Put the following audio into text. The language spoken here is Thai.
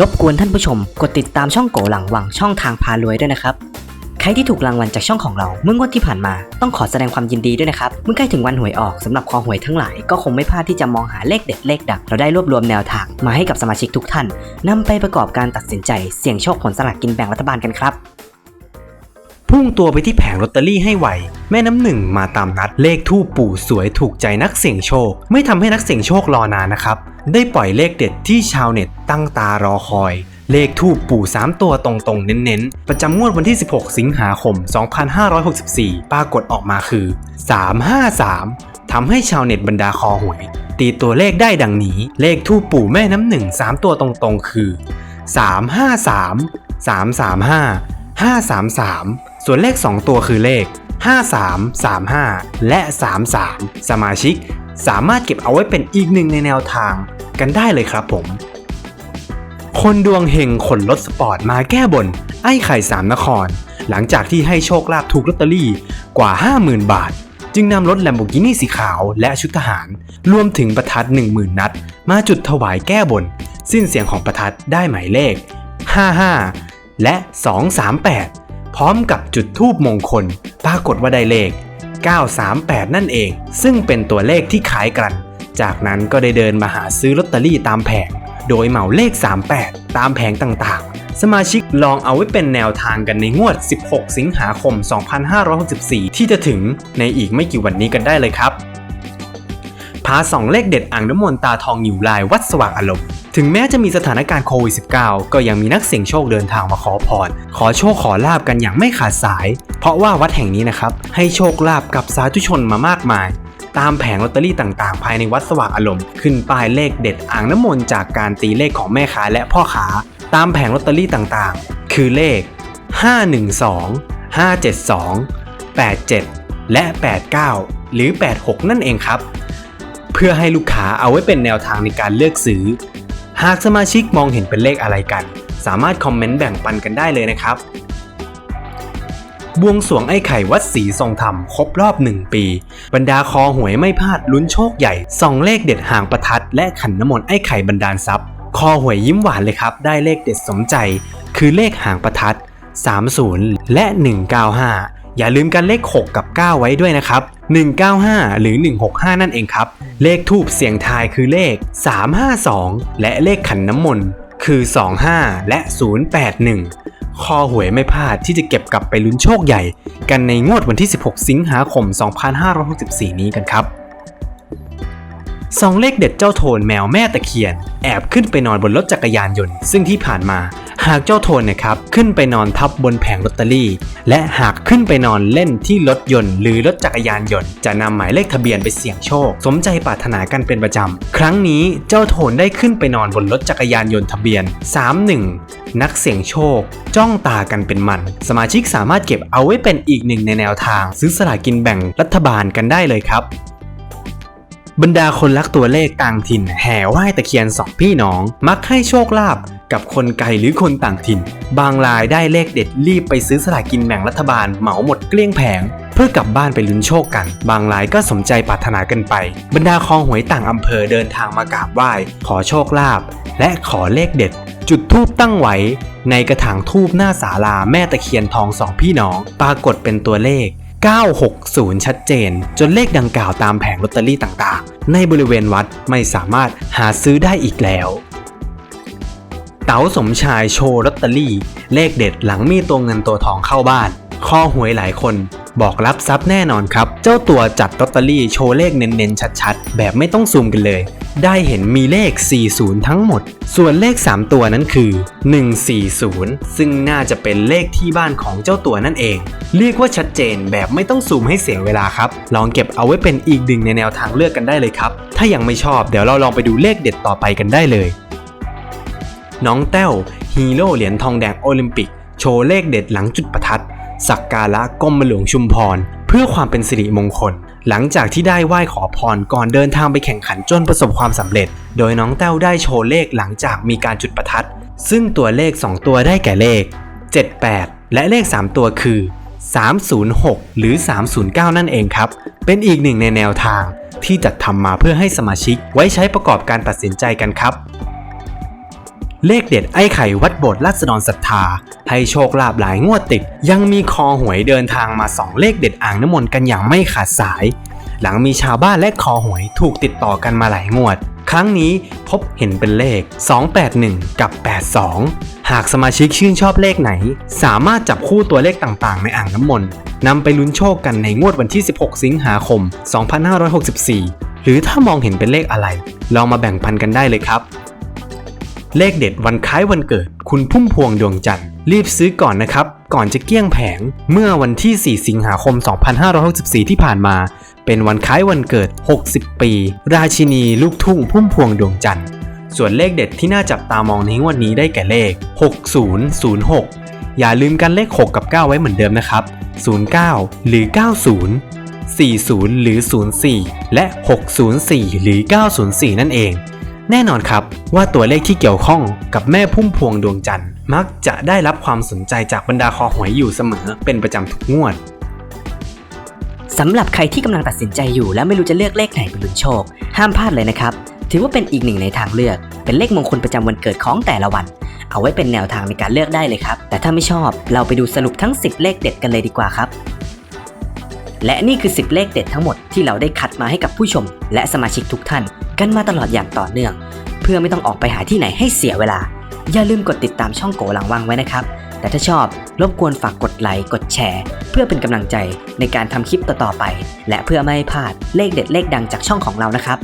รบกวนท่านผู้ชมกดติดตามช่องโกหลังวังช่องทางพารวยด้วยนะครับ ใครที่ถูกรางวัลจากช่องของเราเมื่องวดที่ผ่านมา ต้องขอแสดงความยินดีด้วยนะครับ เมื่อใกล้ถึงวันหวยออกสำหรับคอหวยทั้งหลายก็คงไม่พลาดที่จะมองหาเลขเด็ดเลขดังเราได้รวบรวมแนวทางมาให้กับสมาชิกทุกท่านนำไปประกอบการตัดสินใจเสี่ยงโชคผลสลากกินแบ่งรัฐบาลกันครับ พุ่งตัวไปที่แผงลอตเตอรี่ให้ไว แม่น้ำหนึ่งมาตามนัดเลขทูปปู่สวยถูกใจนักเสี่ยงโชค ไม่ทำให้นักเสี่ยงโชครอนานนะครับ ได้ปล่อยเลขเด็ดที่ชาวเน็ตตั้งตารอคอย เลขทูปปู่ 3 ตัวตรงๆ เน้นๆ ประจำงวดวันที่ 16 สิงหาคม 2564 ปรากฏออกมาคือ 353ทำให้ชาวเน็ตบรรดาคอหวย ตีตัวเลขได้ดังนี้ เลขทูปปู่แม่น้ำหนึ่ง3ตัวตรงๆ คือ 353 335 533 ส่วนเลข 2 ตัวคือเลข 53 35 และ 33 สมาชิก สามารถเก็บเอาไว้เป็นอีกหนึ่งในแนวทางกันได้เลยครับผม คนดวงเฮงขนรถสปอร์ตมาแก้บน ไอ้ไข่สามนคร หลังจากที่ให้โชคลาภถูกลอตเตอรี่กว่า 50,000 บาท จึงนำรถ Lamborghini สีขาวและชุดทหาร รวมถึงประทัด 10,000 นัด มาจุดถวายแก้บน สิ้นเสียงของประทัดได้หมายเลข 55 และ 238 พร้อมกับจุดทูบมงคล ปรากฏว่าได้เลข 938 นั่นเอง ซึ่งเป็นตัวเลขที่คล้ายกัน จากนั้นก็ได้เดินมาหาซื้อลอตเตอรี่ตามแผง โดยเหมาเลข 38 ตามแผงต่างๆ สมาชิกลองเอาไว้เป็นแนวทางกันในงวด 16 สิงหาคม 2564 ที่จะถึงในอีกไม่กี่วันนี้กันได้เลยครับ พาสองเลขเด็ดอ่างน้ำมนต์ตาทองอยู่ลายวัดสว่างอารมณ์ ถึงแม้จะมีสถานการณ์โควิด -19 ก็ยังมีนักเสี่ยงโชคเดินทางมาขอพร ขอโชคขอลาบกันอย่างไม่ขาดสาย เพราะว่าวัดแห่งนี้นะครับ ให้โชคลาบกับสาธุชนมามากมาย ตามแผงลอตเตอรี่ต่างๆ ภายในวัดสว่างอารมณ์ ขึ้นป้ายเลขเด็ดอ่างน้ำมนต์จากการตีเลขของแม่ค้าและพ่อค้าตามแผงลอตเตอรี่ต่างๆ คือเลข 512 572 87 และ 89 หรือ 86 นั่นเองครับ พื่อให้ลูกค้าเอาไว้เป็นแนวทางในการเลือกซื้อ หากสมาชิกมองเห็นเป็นเลขอะไรกัน สามารถคอมเมนต์แบ่งปันกันได้เลยนะครับ บวงสวงไอ้ไข่วัดศรีทรงธรรมครบรอบ 1 ปี บรรดาคอหวยไม่พลาดลุ้นโชคใหญ่ส่องเลขเด็ดหางประทัด และขันน้ำมนต์ไอ้ไข่บรรดาลทรัพย์ คอหวยยิ้มหวานเลยครับ ได้เลขเด็ดสมใจ คือเลขหางประทัด 30 และ 195 อย่าลืมกันเลข 6 กับ 9 ไว้ด้วยนะครับ 195 หรือ 165 นั่นเองครับ เลขทูบเสียงทายคือเลข 352 และเลขขันน้ำมนต์คือ 25 และ 081 คอหวยไม่พลาดที่จะเก็บกลับไปลุ้นโชคใหญ่ กันในงวดวันที่ 16 สิงหาคม 2564 นี้กันครับ สองเลขเด็ดเจ้าโทนแมวแม่ตะเคียน แอบขึ้นไปนอนบนรถจักรยานยนต์ ซึ่งที่ผ่านมา หากเจ้าโทนนะครับขึ้นไปนอนทับบนแผงลอตเตอรี่ และหากขึ้นไปนอนเล่นที่รถยนต์ หรือรถจักรยานยนต์ จะนำหมายเลขทะเบียนไปเสี่ยงโชค สมใจปรารถนากันเป็นประจำ ครั้งนี้เจ้าโทนได้ขึ้นไปนอนบนรถจักรยานยนต์ทะเบียน 31 นักเสี่ยงโชค จ้องตากันเป็นมัน สมาชิกสามารถเก็บเอาไว้เป็นอีกหนึ่งในแนวทาง ซื้อสลากกินแบ่งรัฐบาลกันได้เลยครับ บรรดาคนรักตัวเลขต่างถิ่น แห่ไหว้ตะเคียนสองพี่น้อง มักให้โชคลาภกับคนไกลหรือคนต่างถิ่น บางรายได้เลขเด็ดรีบไปซื้อสลากกินแบ่งรัฐบาลเหมาหมดเกลี้ยงแผง เพื่อกลับบ้านไปลุ้นโชคกัน บางรายก็สมใจปรารถนากันไป บรรดาคองหวยต่างอำเภอเดินทางมากราบไหว้ ขอโชคลาภและขอเลขเด็ด จุดทูบตั้งไว้ ในกระถางทูบหน้าศาลาแม่ตะเคียนทองสองพี่น้อง ปรากฏเป็นตัวเลข 960 ชัดเจน จนเลขดังกล่าวตามแผงลอตเตอรี่ต่างๆ ในบริเวณวัดไม่สามารถหาซื้อได้อีกแล้ว เต๋าสมชายโชว์ลอตเตอรี่ เลขเด็ดหลังมีตัวเงินตัวทองเข้าบ้าน ข้อหวยหลายคนบอกรับทรัพย์แน่นอนครับ เจ้าตัวจัดลอตเตอรี่โชว์เลขเน้นๆชัดๆ แบบไม่ต้องซูมกันเลย ได้เห็นมีเลข 40 ทั้งหมด ส่วนเลข 3 ตัวนั้นคือ 140 ซึ่งน่าจะเป็นเลขที่บ้านของเจ้าตัวนั่นเอง เรียกว่าชัดเจนแบบไม่ต้องซูมให้เสียเวลาครับ ลองเก็บเอาไว้เป็นอีกหนึ่งในแนวทางเลือกกันได้เลยครับ ถ้ายังไม่ชอบเดี๋ยวเราลองไปดูเลขเด็ดต่อไปกันได้เลย น้องแต้วฮีโร่เหรียญทองแดงโอลิมปิก โชว์เลขเด็ดหลังจุดประทัดสักการะกรมหลวงชุมพร เพื่อความเป็นสิริมงคล หลังจากที่ได้ไหว้ขอพรก่อนเดินทางไปแข่งขันจนประสบความสำเร็จ โดยน้องแต้วได้โชว์เลขหลังจากมีการจุดประทัด ซึ่งตัวเลข 2 ตัวได้แก่เลข 78 และเลข 3 ตัวคือ 306 หรือ 309 นั่นเองครับ เป็นอีกหนึ่งในแนวทางที่จัดทำมาเพื่อให้สมาชิกไว้ใช้ประกอบการตัดสินใจกันครับ เลขเด็ดไอ้ไข่วัดโบสถ์ราษฎรศรัทธา ให้โชคลาภหลายงวดติด ยังมีคอหวยเดินทางมาส่องเลขเด็ดอ่างน้ำมนต์กันอย่างไม่ขาดสาย หลังมีชาวบ้านและคอหวยถูกติดต่อกันมาหลายงวด ครั้งนี้พบเห็นเป็นเลข 281 กับ 82 หากสมาชิกชื่นชอบเลขไหน สามารถจับคู่ตัวเลขต่างๆ ในอ่างน้ำมนต์นำไปลุ้นโชคกันในงวดวันที่ 16 สิงหาคม 2564 หรือถ้ามองเห็นเป็นเลขอะไร ลองมาแบ่งปันกันได้เลยครับ เลขเด็ดวันคล้ายวันเกิด คุณพุ่มพวงดวงจันทร์รีบซื้อก่อนนะครับ ก่อนจะเกลี้ยงแผง เมื่อวันที่ 4 สิงหาคม 2564 ที่ผ่านมา เป็นวันคล้ายวันเกิด 60 ปี ราชินีลูกทุ่งพุ่มพวงดวงจันทร์ส่วนเลขเด็ดที่น่าจับตามองในงวดนี้ได้แก่เลข 6006 อย่าลืมกันเลข 6 กับ 9 ไว้เหมือนเดิมนะครับ 09 หรือ 90 40 หรือ 04 และ 604 หรือ 904 นั่นเอง แน่นอนครับว่าตัวเลขที่เกี่ยวข้องกับแม่พุ่มพวงดวงจันทร์มักจะได้รับความสนใจจากบรรดาคอหวยอยู่เสมอเป็นประจำทุกงวดสำหรับใครที่กำลังตัดสินใจอยู่และไม่รู้จะเลือกเลขไหนเป็นลุ้นโชค ห้ามพลาดเลยนะครับ ถือว่าเป็นอีกหนึ่งในทางเลือก เป็นเลขมงคลประจำวันเกิดของแต่ละวัน เอาไว้เป็นแนวทางในการเลือกได้เลยครับ แต่ถ้าไม่ชอบเราไปดูสรุปทั้ง 10 เลขเด็ดกันเลยดีกว่าครับ และนี่คือ 10 เลขเด็ดทั้งหมดที่เราได้คัดมาให้กับผู้ชม และสมาชิกทุกท่าน กันมาตลอดอย่างต่อเนื่อง เพื่อไม่ต้องออกไปหาที่ไหนให้เสียเวลา อย่าลืมกดติดตามช่องโกหลังวังไว้นะครับ แต่ถ้าชอบรบกวนฝากกดไลค์กดแชร์ เพื่อเป็นกำลังใจในการทำคลิปต่อๆไป และเพื่อไม่ให้พลาดเลขเด็ดเลขดังจากช่องของเรานะครับ